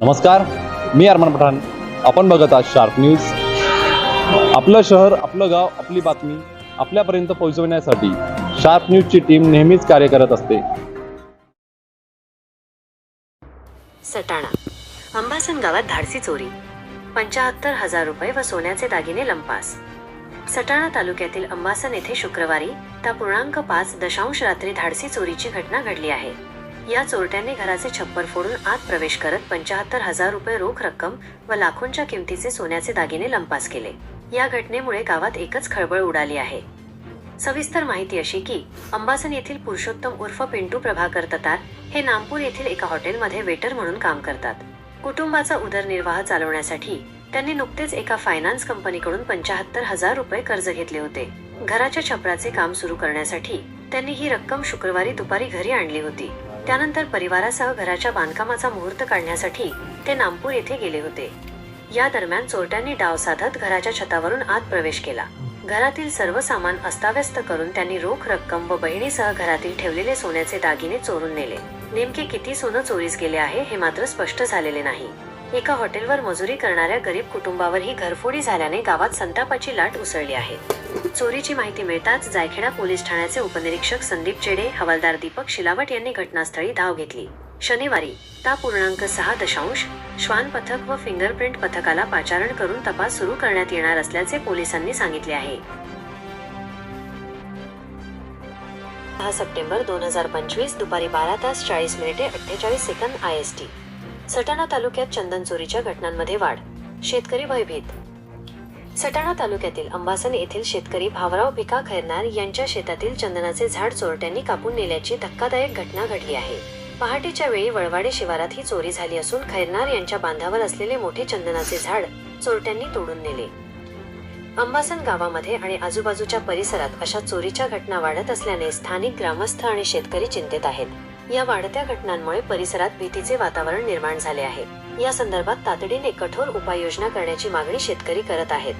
नमस्कार मी अरमान पठाण. आपण बघत आहात शार्प न्यूज आपलं शहर आपलं गाव आपली बातमी आपल्यापर्यंत पोहोचवण्यासाठी शार्प न्यूजची टीम नेहमीच कार्य करत असते. सटाणा अंबासन गावात धाडसी चोरी पंचाहत्तर हजार रुपये व सोन्याचे दागिने लंपास. सटाणा तालुक्यातील अंबासन येथे शुक्रवारी ता पूर्णांक पाच दशांश रात्री धाडसी चोरीची घटना घडली आहे. या चोरट्यांनी घराचे छप्पर फोडून आत प्रवेश करत पंचाहत्तर हजार रुपये रोख रक्कम व लाखोंच्या किमतीचे सोन्याचे दागिने लंपास केले. या घटनेमुळे गावात एकच खळबळ उडाली आहे. सविस्तर माहिती अशी की अंबासन येथील पुरुषोत्तम उर्फ पिंटू प्रभाकर ततार हे नामपूर येथील एका हॉटेलमध्ये वेटर म्हणून काम करतात. कुटुंबाचा उदरनिर्वाह चालवण्यासाठी त्यांनी नुकतेच एका फायनान्स कंपनीकडून पंचाहत्तर हजार रुपये कर्ज घेतले होते. घराच्या छपराचे काम सुरू करण्यासाठी त्यांनी ही रक्कम शुक्रवारी दुपारी घरी आणली होती. त्यानंतर परिवारासह घराच्या बांधकामाचा मुहूर्त काढण्यासाठी ते नामपूर येथे गेले होते. या दरम्यान चोरट्यांनी डाव साधत घराच्या छतावरून आत प्रवेश केला. घरातील सर्व सामान अस्ताव्यस्त करून त्यांनी रोख रक्कम व बहिणीसह घरातील ठेवलेले सोन्याचे दागिने चोरून नेले. नेमके किती सोनं चोरीस गेले आहे हे मात्र स्पष्ट झालेले नाही. एका हॉटेलवर मजुरी करणाऱ्या गरीब कुटुंबावर ही घरफोडी झाल्याने गावात संतापाची लाट उसळली आहे. चोरीची माहिती मिळताच जायखेडा पोलीस ठाण्याचे उपनिरीक्षक संदीप चेडे हवालदार दीपक शिलावट यांनी घटनास्थळी धाव घेतली. शनिवारी ता पूर्णांक सहा दशांश श्वान पथक व फिंगरप्रिंट पथकाला पाचारण करून तपास सुरू करण्यात येणार असल्याचे पोलिसांनी सांगितले आहे. दहा सप्टेंबर दोन हजार पंचवीस दुपारी बारा तास चाळीस मिनिटे अठ्ठेचाळीस second I S T. Satana तालुक्यात चंदन चोरीच्या घटनांमध्ये वाढ. शेतकरी भयभीत. सटाणा तालुक्यातील अंबासन येथील शेतकरी भावराव भिका खैरनार यांच्या शेतातील चंदनाचे झाड चोरट्यांनी कापून नेल्याची धक्कादायक घटना घडली आहे. पहाटेच्या वेळी वळवाडे शिवारात ही चोरी झाली असून खैरनार यांच्या बांधावर असलेले मोठे चंदनाचे झाड चोरट्यांनी तोडून नेले. अंबासन गावामध्ये आणि आजूबाजूच्या परिसरात अशा चोरीच्या घटना वाढत असल्याने स्थानिक ग्रामस्थ आणि शेतकरी चिंतेत आहेत. या वाढत्या घटनांमुळे परिसरात भीतीचे वातावरण निर्माण झाले आहे. या संदर्भात तातडीने कठोर उपाययोजना करण्याची मागणी शेतकरी करत आहेत.